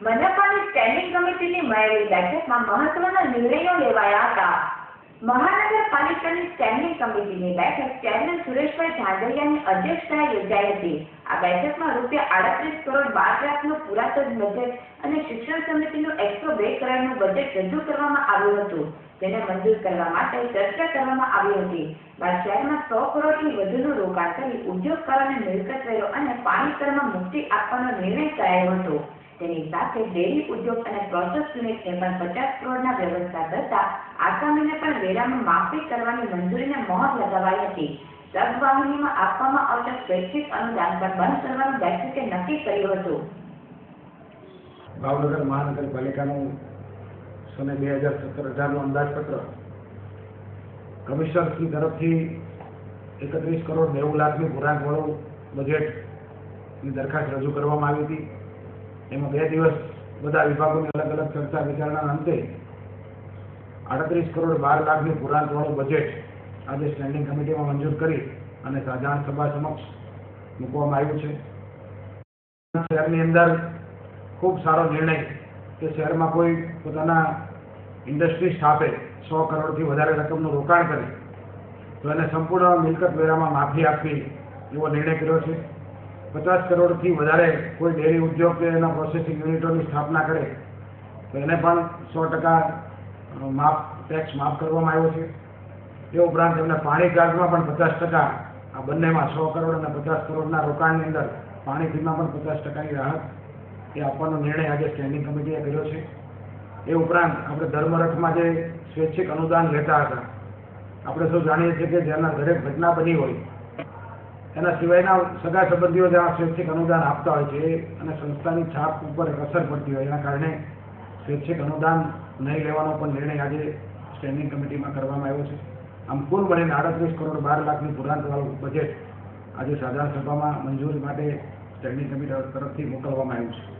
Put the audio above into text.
મનપાની standing કમિટીની મળેલી બેઠકમાં મહત્વના નિર્ણયો લેવાયા હતા. મહાનગરપાલિકાની સ્ટેન્ડિંગ કમિટીની બેઠક ચેરમેન સુરેશભાઈ ઝાંઝરિયાની અધ્યક્ષતાએ યોજાઈ હતી. આ બેઠકમાં રૂપિયા આડત્રીસ કરોડ બાર લાખનું પુરાતન બજેટ અને શિક્ષણ સમિતિનું એકસો બે કરોડનું બજેટ રજૂ કરવામાં આવ્યું હતું. તેને મંજૂર કરવા માટે ચર્ચા કરવામાં આવી હતી. બાદ શહેરમાં સો કરોડથી વધુનું રોકાણ કરી ઉદ્યોગકારોને મિલકત વેરો અને પાણી કરમાં મુક્તિ આપવાનો નિર્ણય કરાયો હતો. તેની સાથે ડેરી ઉદ્યોગ અને પ્રોસેસ યુનિટને પણ પચાસ કરોડના વ્યવસ્થા કરતા આસામીને પણ વેરામાં માફી કરવાની મંજૂરીને મહોર લગાવાઈ હતી. સબવાહિનીમાં આપવામાં આવતા સ્વૈચ્છિક અનુદાન પણ બંધ કરવાનું બેઠકે નક્કી કર્યું હતું. ભાવનગર મહાનગરપાલિકાનું સને બે હજાર સત્તર અઢારનું અંદાજપત્ર. કમિશનરશ્રી તરફથી એકત્રીસ કરોડ નેવું લાખની પુરાણવાળું બજેટની દરખાસ્ત રજૂ કરવામાં આવી હતી. એમાં બે દિવસ બધા વિભાગોની અલગ અલગ ચર્ચા વિચારણાના અંતે આડત્રીસ કરોડ બાર લાખની પુરાણવાળું બજેટ આજે સ્ટેન્ડિંગ કમિટીમાં મંજૂર કરી અને સાધારણ સભા સમક્ષ મૂકવામાં આવ્યું છે. શહેરની અંદર ખૂબ સારો નિર્ણય કે શહેરમાં કોઈ પોતાના ઇન્ડસ્ટ્રી સ્થાપે સો કરોડથી વધારે રકમનું રોકાણ કરે તો એને સંપૂર્ણ મિલકત વેરામાં માફી આપવી એવો નિર્ણય કર્યો છે. પચાસ કરોડથી વધારે કોઈ ડેરી ઉદ્યોગ કે એના પ્રોસેસિંગ યુનિટોની સ્થાપના કરે, તો એને પણ સો ટકા માફ ટેક્સ માફ કરવામાં આવ્યો છે. એ ઉપરાંત એમને પાણી ચાર્જમાં પણ પચાસ ટકા, આ બંનેમાં સો કરોડ અને પચાસ કરોડના રોકાણની અંદર પાણી ફીમાં પણ પચાસ ટકાની રાહત એ આપવાનો નિર્ણય આજે સ્ટેન્ડિંગ કમિટીએ કર્યો છે. એ ઉપરાંત આપણે ધર્મરથમાં જે સ્વૈચ્છિક અનુદાન લેતા હતા, આપણે સૌ જાણીએ છીએ કે જેના દરેક ઘટના બની હોય એના સિવાયના સગા સંબંધીઓ જ્યાં સ્વૈચ્છિક અનુદાન આપતા હોય છે અને સંસ્થાની છાપ ઉપર અસર પડતી હોય, એના કારણે સ્વૈચ્છિક અનુદાન નહીં લેવાનો પણ નિર્ણય આજે સ્ટેન્ડિંગ કમિટીમાં કરવામાં આવ્યો છે. આમ કુલ મળીને આડત્રીસ કરોડ બાર લાખની પુરાંતવાળું બજેટ આજે સાધારણ સભામાં મંજૂરી માટે સ્ટેન્ડિંગ કમિટી તરફથી મોકલવામાં આવ્યું છે.